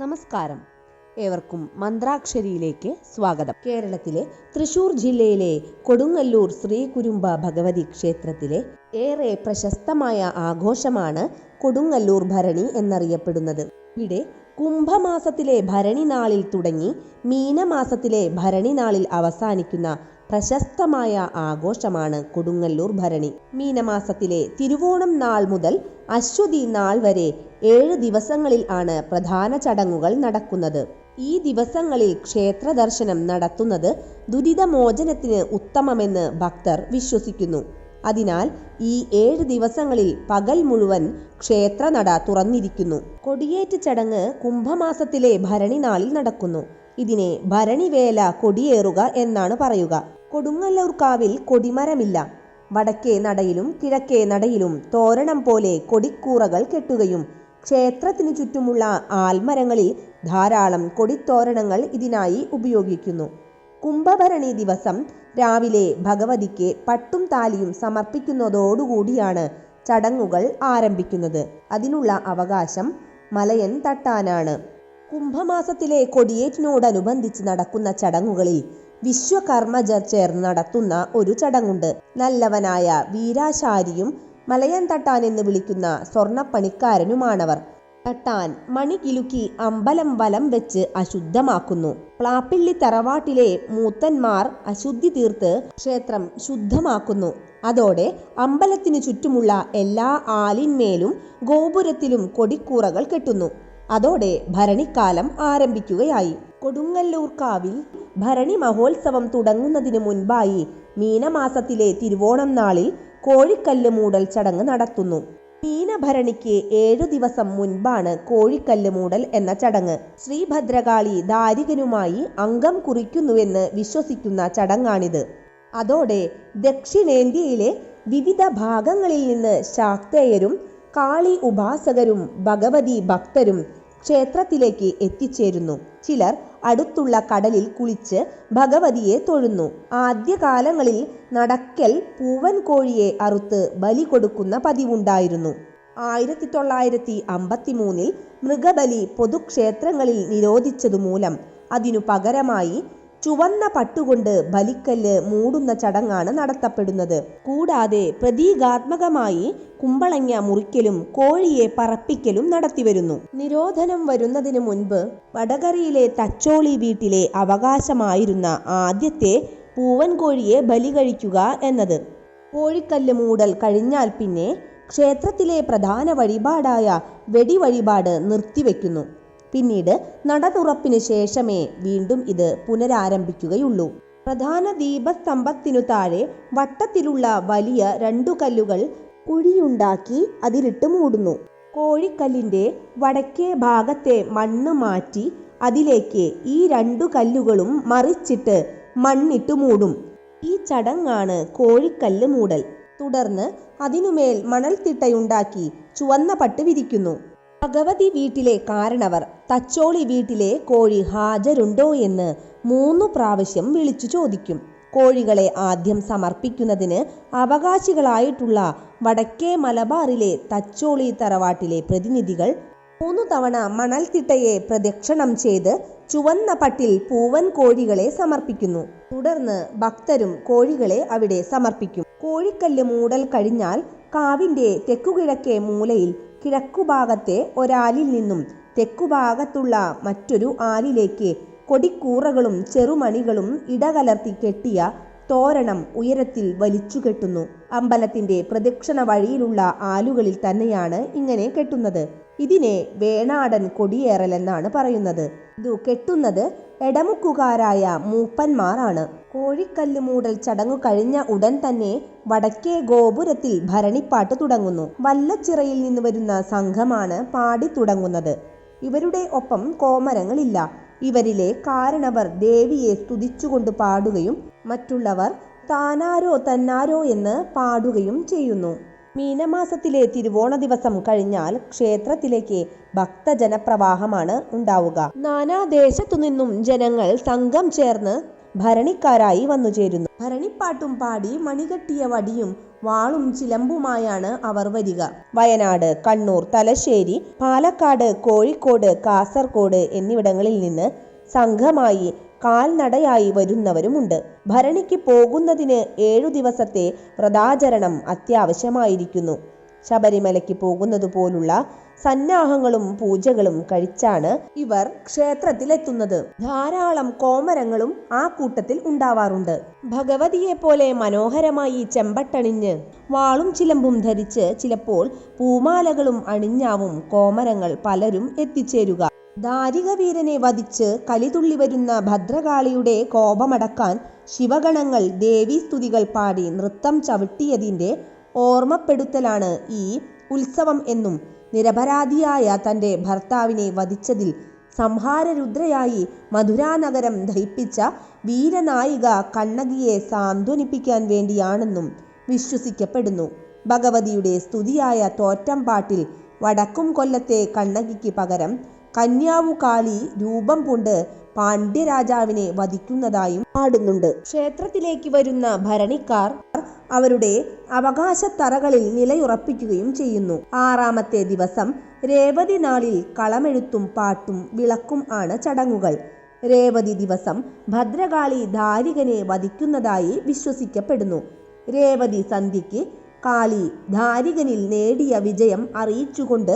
നമസ്കാരം. ഏവർക്കും മന്ത്രാക്ഷരിയിലേക്ക് സ്വാഗതം. കേരളത്തിലെ തൃശൂർ ജില്ലയിലെ കൊടുങ്ങല്ലൂർ ശ്രീ കുരുമ്പ ഭഗവതി ക്ഷേത്രത്തിലെ ഏറെ പ്രശസ്തമായ ആഘോഷമാണ് കൊടുങ്ങല്ലൂർ ഭരണി എന്നറിയപ്പെടുന്നത്. ഇവിടെ കുംഭമാസത്തിലെ ഭരണി നാളിൽ തുടങ്ങി മീനമാസത്തിലെ ഭരണി നാളിൽ അവസാനിക്കുന്ന പ്രശസ്തമായ ആഘോഷമാണ് കൊടുങ്ങല്ലൂർ ഭരണി. മീനമാസത്തിലെ തിരുവോണം നാൾ മുതൽ അശ്വതി നാൾ വരെ ഏഴ് ദിവസങ്ങളിൽ ആണ് പ്രധാന ചടങ്ങുകൾ നടക്കുന്നത്. ഈ ദിവസങ്ങളിൽ ക്ഷേത്ര ദർശനം നടത്തുന്നത് ദുരിതമോചനത്തിന് ഉത്തമമെന്ന് ഭക്തർ വിശ്വസിക്കുന്നു. അതിനാൽ ഈ ഏഴ് ദിവസങ്ങളിൽ പകൽ മുഴുവൻ ക്ഷേത്രനട തുറന്നിരിക്കുന്നു. കൊടിയേറ്റ് ചടങ്ങ് കുംഭമാസത്തിലെ ഭരണി നാളിൽ നടക്കുന്നു. ഇതിനെ ഭരണിവേല കൊടിയേറുക എന്നാണ് പറയുക. കൊടുങ്ങല്ലൂർ കാവിൽ കൊടിമരമില്ല. വടക്കേ നടയിലും കിഴക്കേ നടയിലും തോരണം പോലെ കൊടിക്കൂറകൾ കെട്ടുകയും ക്ഷേത്രത്തിനു ചുറ്റുമുള്ള ആൽമരങ്ങളിൽ ധാരാളം കൊടിത്തോരണങ്ങൾ ഇതിനായി ഉപയോഗിക്കുന്നു. കുംഭഭരണി ദിവസം രാവിലെ ഭഗവതിക്ക് പട്ടും താലിയും സമർപ്പിക്കുന്നതോടുകൂടിയാണ് ചടങ്ങുകൾ ആരംഭിക്കുന്നത്. അതിനുള്ള അവകാശം മലയൻ തട്ടാനാണ്. കുംഭമാസത്തിലെ കൊടിയേറ്റിനോടനുബന്ധിച്ച് നടക്കുന്ന ചടങ്ങുകളിൽ വിശ്വകർമ്മജർ ചേർന്ന് നടത്തുന്ന ഒരു ചടങ്ങുണ്ട്. നല്ലവനായ വീരാശാരിയും മലയൻ തട്ടാൻ എന്ന് വിളിക്കുന്ന സ്വർണപ്പണിക്കാരനുമാണവർ. തട്ടാൻ മണി കിലുക്കി അമ്പലം വലം വെച്ച് അശുദ്ധമാക്കുന്നു. പ്ലാപ്പിള്ളി തറവാട്ടിലെ മൂത്തന്മാർ അശുദ്ധി തീർത്ത് ക്ഷേത്രം ശുദ്ധമാക്കുന്നു. അതോടെ അമ്പലത്തിനു ചുറ്റുമുള്ള എല്ലാ ആലിന്മേലും ഗോപുരത്തിലും കൊടിക്കൂറകൾ കെട്ടുന്നു. അതോടെ ഭരണിക്കാലം ആരംഭിക്കുകയായി. കൊടുങ്ങല്ലൂർ കാവിൽ ഭരണി മഹോത്സവം തുടങ്ങുന്നതിന് മുൻപായി മീനമാസത്തിലെ തിരുവോണം നാളിൽ കോഴിക്കല്ല് മൂടൽ ചടങ്ങ് നടത്തുന്നു. മീനഭരണിക്ക് ഏഴു ദിവസം മുൻപാണ് കോഴിക്കല്ല് മൂടൽ എന്ന ചടങ്ങ്. ശ്രീഭദ്രകാളി ദാരികനുമായി അംഗം കുറിക്കുന്നുവെന്ന് വിശ്വസിക്കുന്ന ചടങ്ങാണിത്. അതോടെ ദക്ഷിണേന്ത്യയിലെ വിവിധ ഭാഗങ്ങളിൽ നിന്ന് ശാക്തേയരും കാളി ഉപാസകരും ഭഗവതി ഭക്തരും ക്ഷേത്രത്തിലേക്ക് എത്തിച്ചേരുന്നു. ചിലർ അടുത്തുള്ള കടലിൽ കുളിച്ച് ഭഗവതിയെ തൊഴുന്നു. ആദ്യകാലങ്ങളിൽ നടക്കൽ പൂവൻ കോഴിയെ അറുത്ത് ബലി കൊടുക്കുന്ന പതിവുണ്ടായിരുന്നു. ആയിരത്തി തൊള്ളായിരത്തി അമ്പത്തി മൂന്നിൽ മൃഗബലി പൊതുക്ഷേത്രങ്ങളിൽ നിരോധിച്ചതുമൂലം അതിനു പകരമായി ചുവന്ന പട്ടുകൊണ്ട് ബലിക്കല്ല് മൂടുന്ന ചടങ്ങാണ് നടത്തപ്പെടുന്നത്. കൂടാതെ പ്രതീകാത്മകമായി കുമ്പളങ്ങ മുറിക്കലും കോഴിയെ പറപ്പിക്കലും നടത്തിവരുന്നു. നിരോധനം വരുന്നതിന് മുൻപ് വടകരയിലെ തച്ചോളി വീട്ടിലെ അവകാശമായിരുന്ന ആദ്യത്തെ പൂവൻ കോഴിയെ ബലി കഴിക്കുക എന്നത്. കോഴിക്കല്ല് മൂടൽ കഴിഞ്ഞാൽ പിന്നെ ക്ഷേത്രത്തിലെ പ്രധാന വഴിപാടായ വെടിവഴിപാട് നിർത്തിവെക്കുന്നു. പിന്നീട് നട തുറപ്പിന് ശേഷമേ വീണ്ടും ഇത് പുനരാരംഭിക്കുകയുള്ളൂ. പ്രധാന ദീപസ്തംഭത്തിനു താഴെ വട്ടത്തിലുള്ള വലിയ രണ്ടു കല്ലുകൾ കുഴിയുണ്ടാക്കി അതിലിട്ട് മൂടുന്നു. കോഴിക്കല്ലിന്റെ വടക്കേ ഭാഗത്തെ മണ്ണ് മാറ്റി അതിലേക്ക് ഈ രണ്ടു കല്ലുകളും മറിച്ചിട്ട് മണ്ണിട്ട് മൂടും. ഈ ചടങ്ങാണ് കോഴിക്കല്ല് മൂടൽ. തുടർന്ന് അതിനുമേൽ മണൽത്തിട്ടയുണ്ടാക്കി ചുവന്ന പട്ട് വിരിക്കുന്നു. ഭഗവതി വീട്ടിലെ കാരണവർ തച്ചോളി വീട്ടിലെ കോഴി ഹാജരുണ്ടോ എന്ന് മൂന്നു പ്രാവശ്യം വിളിച്ചു ചോദിക്കും. കോഴികളെ ആദ്യം സമർപ്പിക്കുന്നതിന് അവകാശികളായിട്ടുള്ള വടക്കേ മലബാറിലെ തച്ചോളി തറവാട്ടിലെ പ്രതിനിധികൾ മൂന്നു തവണ മണൽത്തിട്ടയെ പ്രദക്ഷിണം ചെയ്ത് ചുവന്ന പട്ടിൽ പൂവൻ കോഴികളെ സമർപ്പിക്കുന്നു. തുടർന്ന് ഭക്തരും കോഴികളെ അവിടെ സമർപ്പിക്കും. കോഴിക്കല്ല് മൂടൽ കഴിഞ്ഞാൽ കാവിന്റെ തെക്കുകിഴക്കേ മൂലയിൽ കിഴക്കുഭാഗത്തെ ഒരാലിൽ നിന്നും തെക്കുഭാഗത്തുള്ള മറ്റൊരു ആലിലേക്ക് കൊടിക്കൂറകളും ചെറുമണികളും ഇടകലർത്തി കെട്ടിയ തോരണം ഉയരത്തിൽ വലിച്ചു കെട്ടുന്നു. അമ്പലത്തിന്റെ പ്രദക്ഷിണ വഴിയിലുള്ള ആലുകളിൽ തന്നെയാണ് ഇങ്ങനെ കെട്ടുന്നത്. ഇതിനെ വേണാടൻ കൊടിയേറലെന്നാണ് പറയുന്നത്. ഇത് കെട്ടുന്നത് എടമുക്കുകാരായ മൂപ്പന്മാരാണ്. കോഴിക്കല്ല് മൂടൽ ചടങ്ങു കഴിഞ്ഞ ഉടൻ തന്നെ വടക്കേ ഗോപുരത്തിൽ ഭരണിപ്പാട്ട് തുടങ്ങുന്നു. വല്ലച്ചിറയിൽ നിന്ന് വരുന്ന സംഘമാണ് പാടി തുടങ്ങുന്നത്. ഇവരുടെ ഒപ്പം കോമരങ്ങളില്ല. ഇവരിലെ കാരണവർ ദേവിയെ സ്തുതിച്ചുകൊണ്ട് പാടുകയും മറ്റുള്ളവർ താനാരോ തന്നാരോ എന്ന് പാടുകയും ചെയ്യുന്നു. മീനമാസത്തിലെ തിരുവോണ ദിവസം കഴിഞ്ഞാൽ ക്ഷേത്രത്തിലേക്ക് ഭക്തജനപ്രവാഹമാണ് ഉണ്ടാവുക. നാനാദേശത്തു നിന്നും ജനങ്ങൾ സംഘം ചേർന്ന് ഭരണിക്കാരായി വന്നുചേരുന്നു ഭരണിപ്പാട്ടും പാടി മണികെട്ടിയ വടിയും വാളും ചിലമ്പുമായാണ് അവർ വരിക. വയനാട് കണ്ണൂർ തലശ്ശേരി പാലക്കാട് കോഴിക്കോട് കാസർകോട് എന്നിവിടങ്ങളിൽ നിന്ന് സംഘമായി കാൽനടയായി വരുന്നവരുമുണ്ട്. ഭരണിക്ക് പോകുന്നതിന് ഏഴു ദിവസത്തെ വ്രതാചരണം അത്യാവശ്യമായിരിക്കുന്നു. ശബരിമലയ്ക്ക് പോകുന്നതുപോലുള്ള സന്നാഹങ്ങളും പൂജകളും കഴിച്ചാണ് ഇവർ ക്ഷേത്രത്തിലെത്തുന്നത്. ധാരാളം കോമരങ്ങളും ആ കൂട്ടത്തിൽ ഉണ്ടാവാറുണ്ട്. ഭഗവതിയെ പോലെ മനോഹരമായി ചെമ്പട്ടണിഞ്ഞ് വാളും ചിലമ്പും ധരിച്ച് ചിലപ്പോൾ പൂമാലകളും അണിഞ്ഞാവും കോമരങ്ങൾ പലരും എത്തിച്ചേരുക. ദാരികവീരനെ വധിച്ച് കലിതുള്ളി വരുന്ന ഭദ്രകാളിയുടെ കോപമടക്കാൻ ശിവഗണങ്ങൾ ദേവീസ്തുതികൾ പാടി നൃത്തം ചവിട്ടിയതിന്റെ ഓർമ്മപ്പെടുത്തലാണ് ഈ ഉത്സവം എന്നും നിരപരാധിയായ തന്റെ ഭർത്താവിനെ വധിച്ചതിൽ സംഹാരരുദ്രയായി മധുരാനഗരം ദഹിപ്പിച്ച വീരനായിക കണ്ണകിയെ സാന്ത്വനിപ്പിക്കാൻ വേണ്ടിയാണെന്നും വിശ്വസിക്കപ്പെടുന്നു. ഭഗവതിയുടെ സ്തുതിയായ തോറ്റംപാട്ടിൽ വടക്കും കൊല്ലത്തെ കണ്ണകിക്ക് പകരം കന്യാവുകാളി രൂപം കൊണ്ട് പാണ്ഡ്യരാജാവിനെ വധിക്കുന്നതായും പാടുന്നുണ്ട്. ക്ഷേത്രത്തിലേക്ക് വരുന്ന ഭരണിക്കാർ അവരുടെ അവകാശത്തറകളിൽ നിലയുറപ്പിക്കുകയും ചെയ്യുന്നു. ആറാമത്തെ ദിവസം രേവതി നാളിൽ കളമെഴുത്തും പാട്ടും വിളക്കും ആണ് ചടങ്ങുകൾ. രേവതി ദിവസം ഭദ്രകാളി ധാരികനെ വധിക്കുന്നതായി വിശ്വസിക്കപ്പെടുന്നു. രേവതി സന്ധ്യയ്ക്ക് കാളി ധാരികനിൽ നേടിയ വിജയം അറിയിച്ചുകൊണ്ട്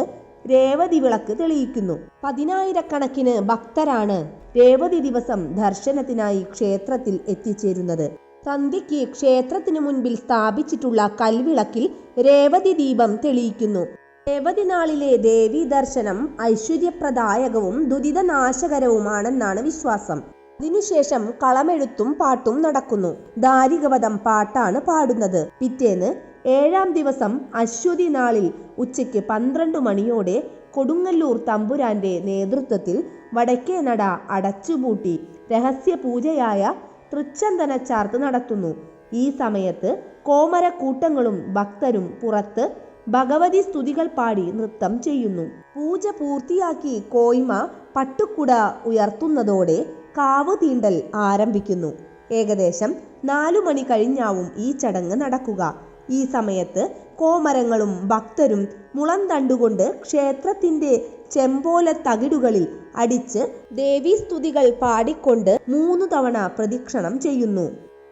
രേവതി വിളക്ക് തെളിയിക്കുന്നു. പതിനായിരക്കണക്കിന് ഭക്തരാണ് രേവതി ദിവസം ദർശനത്തിനായി ക്ഷേത്രത്തിൽ എത്തിച്ചേരുന്നത്. സന്ധ്യയ്ക്ക് ക്ഷേത്രത്തിനു മുൻപിൽ സ്ഥാപിച്ചിട്ടുള്ള കൽവിളക്കിൽ രേവതി ദീപം തെളിയിക്കുന്നു. രേവതി നാളിലെ ദേവി ദർശനം ഐശ്വര്യപ്രദായകവും ദുരിതനാശകരവുമാണെന്നാണ് വിശ്വാസം. അതിനുശേഷം കളമെഴുത്തും പാട്ടും നടക്കുന്നു. ദാരികവധം പാട്ടാണ് പാടുന്നത്. പിറ്റേന്ന് ഏഴാം ദിവസം അശ്വതി നാളിൽ ഉച്ചയ്ക്ക് പന്ത്രണ്ട് മണിയോടെ കൊടുങ്ങല്ലൂർ തമ്പുരാന്റെ നേതൃത്വത്തിൽ വടക്കേ നട അടച്ചുപൂട്ടി രഹസ്യ പൂജയായ തൃച്ചന്ദന ചാർത്ത് നടത്തുന്നു. ഈ സമയത്ത് കോമരക്കൂട്ടങ്ങളും ഭക്തരും പുറത്ത് ഭഗവതി സ്തുതികൾ പാടി നൃത്തം ചെയ്യുന്നു. പൂജ പൂർത്തിയാക്കി കോയ്മ പട്ടുക്കുട ഉയർത്തുന്നതോടെ കാവ് തീണ്ടൽ ആരംഭിക്കുന്നു. ഏകദേശം നാലു മണി കഴിഞ്ഞാവും ഈ ചടങ്ങ് നടക്കുക. ഈ സമയത്ത് കോമരങ്ങളും ഭക്തരും മുളം തണ്ടുകൊണ്ട് ക്ഷേത്രത്തിന്റെ ചെമ്പോല തകിടുകളിൽ അടിച്ച് ദേവീസ്തുതികൾ പാടിക്കൊണ്ട് മൂന്നു തവണ പ്രദക്ഷിണം ചെയ്യുന്നു.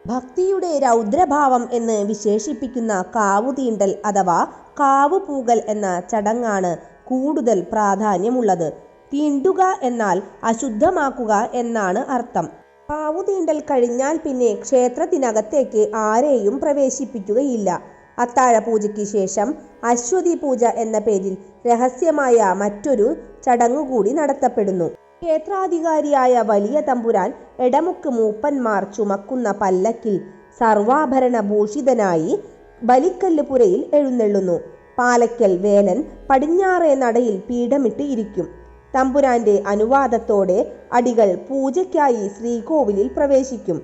ഭക്തിയുടെ രൗദ്രഭാവം എന്ന് വിശേഷിപ്പിക്കുന്ന കാവുതീണ്ടൽ അഥവാ കാവുപൂകൽ എന്ന ചടങ്ങാണ് കൂടുതൽ പ്രാധാന്യമുള്ളത്. തീണ്ടുക എന്നാൽ അശുദ്ധമാക്കുക എന്നാണ് അർത്ഥം. കാവുതീണ്ടൽ കഴിഞ്ഞാൽ പിന്നെ ക്ഷേത്രത്തിനകത്തേക്ക് ആരെയും പ്രവേശിപ്പിക്കുകയില്ല. അത്താഴ പൂജയ്ക്ക് ശേഷം അശ്വതി പൂജ എന്ന പേരിൽ രഹസ്യമായ മറ്റൊരു ചടങ്ങുകൂടി നടത്തപ്പെടുന്നു. ക്ഷേത്രാധികാരിയായ വലിയ തമ്പുരാൻ എടമുക്ക് മൂപ്പന്മാർ ചുമക്കുന്ന പല്ലക്കിൽ സർവാഭരണ ഭൂഷിതനായി ബലിക്കല്ലുപുരയിൽ എഴുന്നള്ളുന്നു. പാലക്കൽ വേലൻ പടിഞ്ഞാറേ നടയിൽ പീഠമിട്ട് ഇരിക്കും. തമ്പുരാന്റെ അനുവാദത്തോടെ അടികൾ പൂജയ്ക്കായി ശ്രീകോവിലിൽ പ്രവേശിക്കും.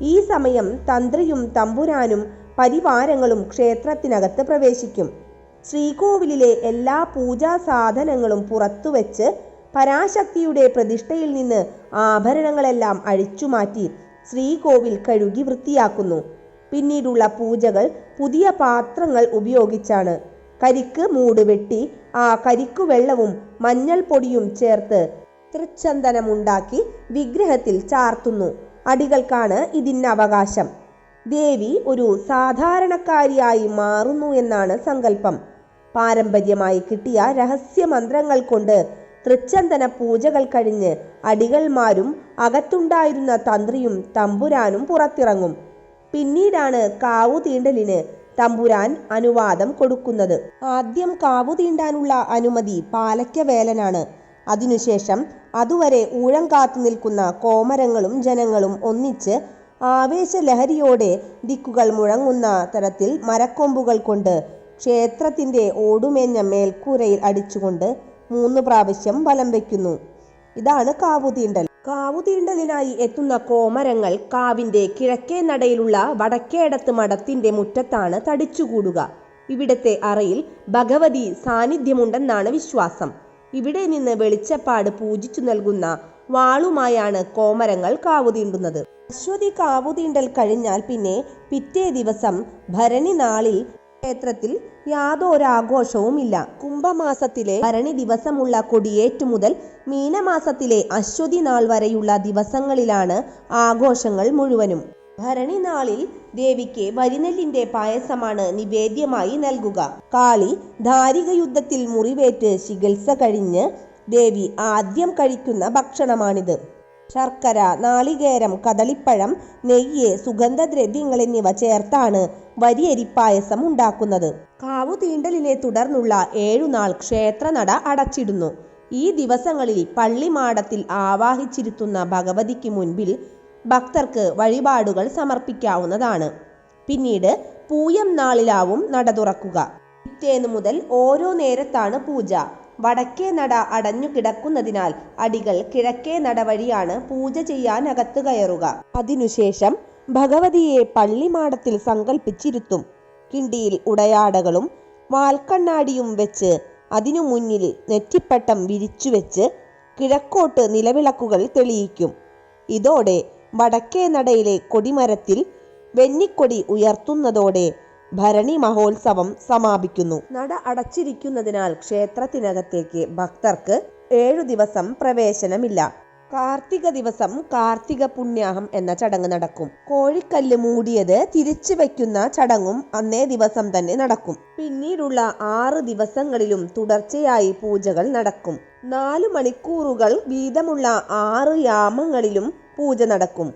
ഈ സമയം തന്ത്രിയും തമ്പുരാനും പരിവാരങ്ങളും ക്ഷേത്രത്തിനകത്ത് പ്രവേശിക്കും. ശ്രീകോവിലിലെ എല്ലാ പൂജാ സാധനങ്ങളും പുറത്തുവച്ച് പരാശക്തിയുടെ പ്രതിഷ്ഠയിൽ നിന്ന് ആഭരണങ്ങളെല്ലാം അഴിച്ചുമാറ്റി ശ്രീകോവിൽ കഴുകി വൃത്തിയാക്കുന്നു. പിന്നീടുള്ള പൂജകൾ പുതിയ പാത്രങ്ങൾ ഉപയോഗിച്ചാണ്. കരിക്ക് മൂട് വെട്ടി ആ കരിക്കു വെള്ളവും മഞ്ഞൾപ്പൊടിയും ചേർത്ത് തൃച്ചന്ദനമുണ്ടാക്കി വിഗ്രഹത്തിൽ ചാർത്തുന്നു. അടികൾക്കാണ് ഇതിന് അവകാശം. ദേവി ഒരു സാധാരണക്കാരിയായി മാറുന്നു എന്നാണ് സങ്കല്പം. പാരമ്പര്യമായി കിട്ടിയ രഹസ്യമന്ത്രങ്ങൾ കൊണ്ട് തൃച്ചന്ദന പൂജകൾ കഴിഞ്ഞ് അടികൾമാരും അകത്തുണ്ടായിരുന്ന തന്ത്രിയും തമ്പുരാനും പുറത്തിറങ്ങും. പിന്നീടാണ് കാവു തീണ്ടലിന് തമ്പുരാൻ അനുവാദം കൊടുക്കുന്നത്. ആദ്യം കാവു തീണ്ടാനുള്ള അനുമതി പാലക്കവേലനാണ്. അതിനുശേഷം അതുവരെ ഊഴം കാത്തു നിൽക്കുന്ന കോമരങ്ങളും ജനങ്ങളും ഒന്നിച്ച് ആവേശലഹരിയോടെ ദിക്കുകൾ മുഴങ്ങുന്ന തരത്തിൽ മരക്കൊമ്പുകൾ കൊണ്ട് ക്ഷേത്രത്തിന്റെ ഓടുമേഞ്ഞ മേൽക്കൂരയിൽ അടിച്ചുകൊണ്ട് മൂന്ന് പ്രാവശ്യം വലം വയ്ക്കുന്നു. ഇതാണ് കാവുതീണ്ടൽ കാവുതീണ്ടലിനായി എത്തുന്ന കോമരങ്ങൾ കാവിന്റെ കിഴക്കേ നടയിലുള്ള വടക്കേടത്ത് മഠത്തിന്റെ മുറ്റത്താണ് തടിച്ചുകൂടുക. ഇവിടത്തെ അറയിൽ ഭഗവതി സാന്നിധ്യമുണ്ടെന്നാണ് വിശ്വാസം. ഇവിടെ നിന്ന് വെളിച്ചപ്പാട് പൂജിച്ചു നൽകുന്ന വാളുമായാണ് കോമരങ്ങൾ കാവുതീണ്ടുന്നത്. അശ്വതി കാവുതീണ്ടൽ കഴിഞ്ഞാൽ പിന്നെ പിറ്റേ ദിവസം ഭരണി നാളിൽ ക്ഷേത്രത്തിൽ യാതൊരാഘോഷവുമില്ല. കുംഭമാസത്തിലെ ഭരണി ദിവസമുള്ള കൊടിയേറ്റു മുതൽ മീനമാസത്തിലെ അശ്വതി നാൾ വരെയുള്ള ദിവസങ്ങളിലാണ് ആഘോഷങ്ങൾ മുഴുവനും. ഭരണി നാളിൽ ദേവിക്ക് വരിനെല്ലിന്റെ പായസമാണ് നിവേദ്യമായി നൽകുക. കാളി ധാരിക യുദ്ധത്തിൽ മുറിവേറ്റ് ചികിത്സ കഴിഞ്ഞ് ദേവി ആദ്യം കഴിക്കുന്ന ഭക്ഷണമാണിത്. ശർക്കര നാളികേരം കദളിപ്പഴം നെയ്യ് സുഗന്ധദ്രവ്യങ്ങൾ എന്നിവ ചേർത്താണ് വരിയരിപ്പായസം ഉണ്ടാക്കുന്നത്. കാവു തീണ്ടലിനെ തുടർന്നുള്ള ഏഴുനാൾ ക്ഷേത്രനട അടച്ചിടുന്നു. ഈ ദിവസങ്ങളിൽ പള്ളിമാടത്തിൽ ആവാഹിച്ചിരുത്തുന്ന ഭഗവതിക്ക് മുൻപിൽ ഭക്തർക്ക് വഴിപാടുകൾ സമർപ്പിക്കാവുന്നതാണ്. പിന്നീട് പൂയം നാളിലാവും നട തുറക്കുക. പിറ്റേന്ന് മുതൽ ഓരോ നേരത്താണ് പൂജ. വടക്കേ നട അടഞ്ഞു കിടക്കുന്നതിനാൽ അടികൾ കിഴക്കേ നട വഴിയാണ് പൂജ ചെയ്യാൻ അകത്തു കയറുക. അതിനുശേഷം ഭഗവതിയെ പള്ളിമാടത്തിൽ സങ്കല്പിച്ചിരുത്തും കിണ്ടിയിൽ ഉടയാടകളും വാൽക്കണ്ണാടിയും വെച്ച് അതിനു മുന്നിൽ നെറ്റിപ്പട്ടം വിരിച്ചു വെച്ച് കിഴക്കോട്ട് നിലവിളക്കുകൾ തെളിയിക്കും. ഇതോടെ വടക്കേ നടയിലെ കൊടിമരത്തിൽ വെന്നിക്കൊടി ഉയർത്തുന്നതോടെ ഭരണി മഹോത്സവം സമാപിക്കുന്നു. നട അടച്ചിരിക്കുന്നതിനാൽ ക്ഷേത്രത്തിനകത്തേക്ക് ഭക്തർക്ക് ഏഴു ദിവസം പ്രവേശനമില്ല. കാർത്തിക ദിവസം കാർത്തിക പുണ്യാഹം എന്ന ചടങ്ങ് നടക്കും. കോഴിക്കല്ല് മൂടിയത് തിരിച്ചു വയ്ക്കുന്ന ചടങ്ങും അന്നേ ദിവസം തന്നെ നടക്കും. പിന്നീടുള്ള ആറ് ദിവസങ്ങളിലും തുടർച്ചയായി പൂജകൾ നടക്കും. നാല് മണിക്കൂറുകൾ വീതമുള്ള ആറ് യാമങ്ങളിലും പൂജ നടക്കും.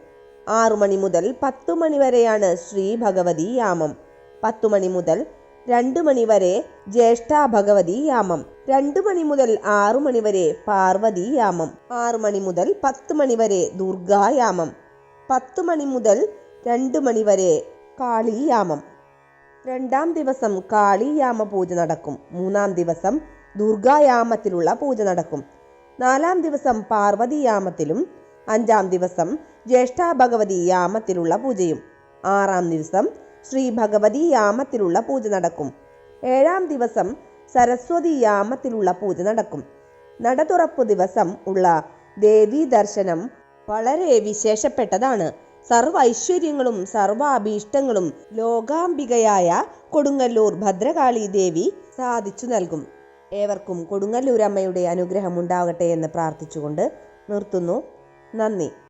ആറു മണി മുതൽ പത്തു മണി വരെയാണ് ശ്രീ ഭഗവതി യാമം. പത്തു മണി മുതൽ രണ്ടു മണി വരെ ജ്യേഷ്ഠ ഭഗവതി യാമം. രണ്ടു മണി മുതൽ ആറു മണി വരെ പാർവതി യാമം. ആറു മണി മുതൽ പത്ത് മണി വരെ ദുർഗായാമം പത്ത് മണി മുതൽ രണ്ട് മണി വരെ കാളിയാമം രണ്ടാം ദിവസം കാളിയാമ പൂജ നടക്കും. മൂന്നാം ദിവസം ദുർഗായാമത്തിലുള്ള പൂജ നടക്കും. നാലാം ദിവസം പാർവതിയാമത്തിലും അഞ്ചാം ദിവസം ജ്യേഷ്ഠ ഭഗവതി യാമത്തിലുള്ള പൂജയും. ആറാം ദിവസം ശ്രീ ഭഗവതി യാമത്തിലുള്ള പൂജ നടക്കും. ഏഴാം ദിവസം സരസ്വതി യാമത്തിലുള്ള പൂജ നടക്കും. നട തുറപ്പു ദിവസം ഉള്ള ദേവീ ദർശനം വളരെ വിശേഷപ്പെട്ടതാണ്. സർവ ഐശ്വര്യങ്ങളും സർവ അഭീഷ്ടങ്ങളും ലോകാംബികയായ കൊടുങ്ങല്ലൂർ ഭദ്രകാളി ദേവി സാധിച്ചു നൽകും. ഏവർക്കും കൊടുങ്ങല്ലൂർ അമ്മയുടെ അനുഗ്രഹം ഉണ്ടാകട്ടെ എന്ന് പ്രാർത്ഥിച്ചുകൊണ്ട് നിർത്തുന്നു. നന്ദി.